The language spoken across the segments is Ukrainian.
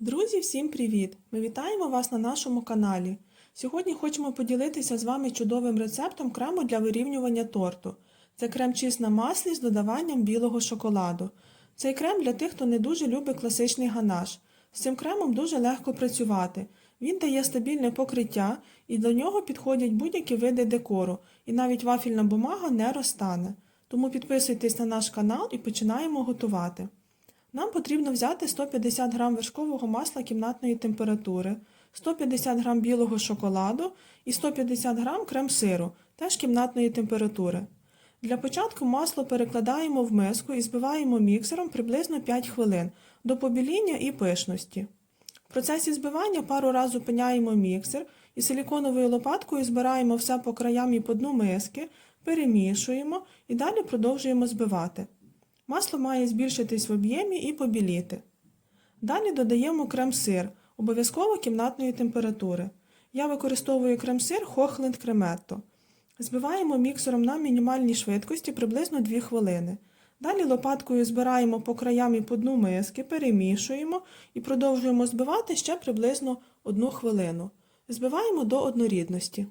Друзі, всім привіт! Ми вітаємо вас на нашому каналі. Сьогодні хочемо поділитися з вами чудовим рецептом крему для вирівнювання торту. Це крем чиз на маслі з додаванням білого шоколаду. Цей крем для тих, хто не дуже любить класичний ганаш. З цим кремом дуже легко працювати. Він дає стабільне покриття і до нього підходять будь-які види декору, і навіть вафільна бумага не розтане. Тому підписуйтесь на наш канал і починаємо готувати. Нам потрібно взяти 150 г вершкового масла кімнатної температури, 150 г білого шоколаду і 150 г крем-сиру, теж кімнатної температури. Для початку масло перекладаємо в миску і збиваємо міксером приблизно 5 хвилин до побіління і пишності. В процесі збивання пару разів зупиняємо міксер і силіконовою лопаткою збираємо все по краям і по дну миски, перемішуємо і далі продовжуємо збивати. Масло має збільшитись в об'ємі і побіліти. Далі додаємо крем-сир, обов'язково кімнатної температури. Я використовую крем-сир Хохленд Креметто. Збиваємо міксером на мінімальній швидкості приблизно 2 хвилини. Далі лопаткою збираємо по краям і по дну миски, перемішуємо і продовжуємо збивати ще приблизно 1 хвилину. Збиваємо до однорідності.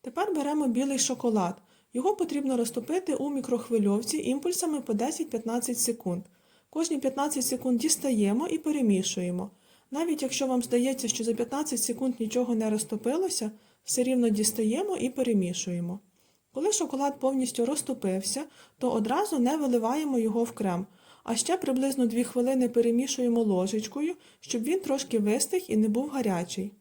Тепер беремо білий шоколад. Його потрібно розтопити у мікрохвильовці імпульсами по 10-15 секунд. Кожні 15 секунд дістаємо і перемішуємо. Навіть якщо вам здається, що за 15 секунд нічого не розтопилося, все рівно дістаємо і перемішуємо. Коли шоколад повністю розтопився, то одразу не виливаємо його в крем, а ще приблизно 2 хвилини перемішуємо ложечкою, щоб він трошки вистиг і не був гарячий.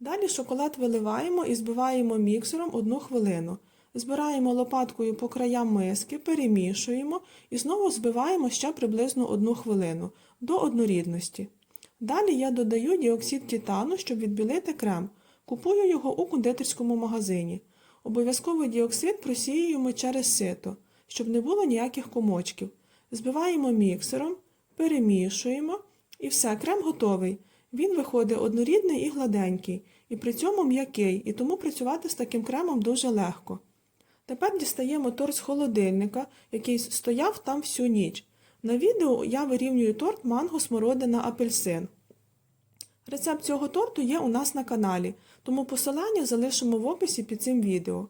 Далі шоколад виливаємо і збиваємо міксером 1 хвилину. Збираємо лопаткою по краям миски, перемішуємо і знову збиваємо ще приблизно 1 хвилину до однорідності. Далі я додаю діоксид титану, щоб відбілити крем. Купую його у кондитерському магазині. Обов'язково діоксид просіюємо через сито, щоб не було ніяких комочків. Збиваємо міксером, перемішуємо і все, крем готовий. Він виходить однорідний і гладенький, і при цьому м'який, і тому працювати з таким кремом дуже легко. Тепер дістаємо торт з холодильника, який стояв там всю ніч. На відео я вирівнюю торт манго смородина апельсин. Рецепт цього торту є у нас на каналі, тому посилання залишимо в описі під цим відео.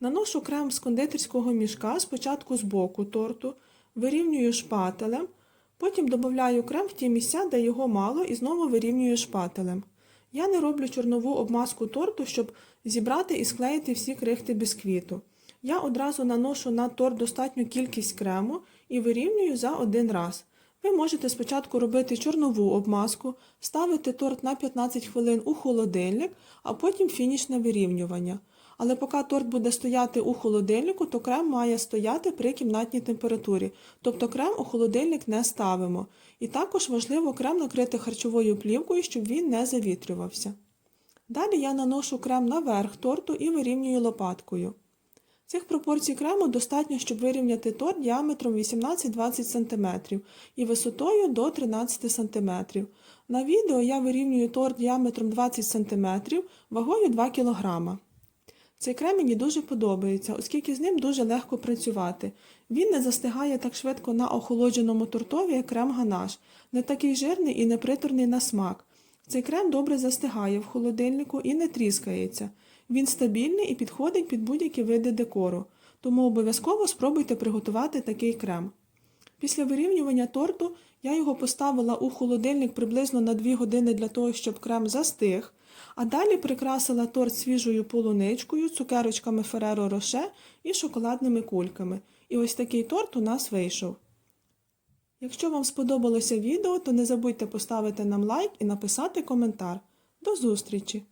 Наношу крем з кондитерського мішка спочатку з боку торту, вирівнюю шпателем, потім додаю крем в ті місця, де його мало, і знову вирівнюю шпателем. Я не роблю чорнову обмазку торту, щоб зібрати і склеїти всі крихти бісквіту. Я одразу наношу на торт достатню кількість крему і вирівнюю за один раз. Ви можете спочатку робити чорнову обмазку, ставити торт на 15 хвилин у холодильник, а потім фінішне вирівнювання. Але поки торт буде стояти у холодильнику, то крем має стояти при кімнатній температурі, тобто крем у холодильник не ставимо. І також важливо крем накрити харчовою плівкою, щоб він не завітрювався. Далі я наношу крем на верх торту і вирівнюю лопаткою. Цих пропорцій крему достатньо, щоб вирівняти торт діаметром 18-20 см і висотою до 13 см. На відео я вирівнюю торт діаметром 20 см вагою 2 кг. Цей крем мені дуже подобається, оскільки з ним дуже легко працювати. Він не застигає так швидко на охолодженому тортові, як крем ганаш, не такий жирний і не приторний на смак. Цей крем добре застигає в холодильнику і не тріскається. Він стабільний і підходить під будь-які види декору, тому обов'язково спробуйте приготувати такий крем. Після вирівнювання торту я його поставила у холодильник приблизно на 2 години для того, щоб крем застиг, а далі прикрасила торт свіжою полуничкою, цукерочками Фереро Роше і шоколадними кульками. І ось такий торт у нас вийшов. Якщо вам сподобалося відео, то не забудьте поставити нам лайк і написати коментар. До зустрічі!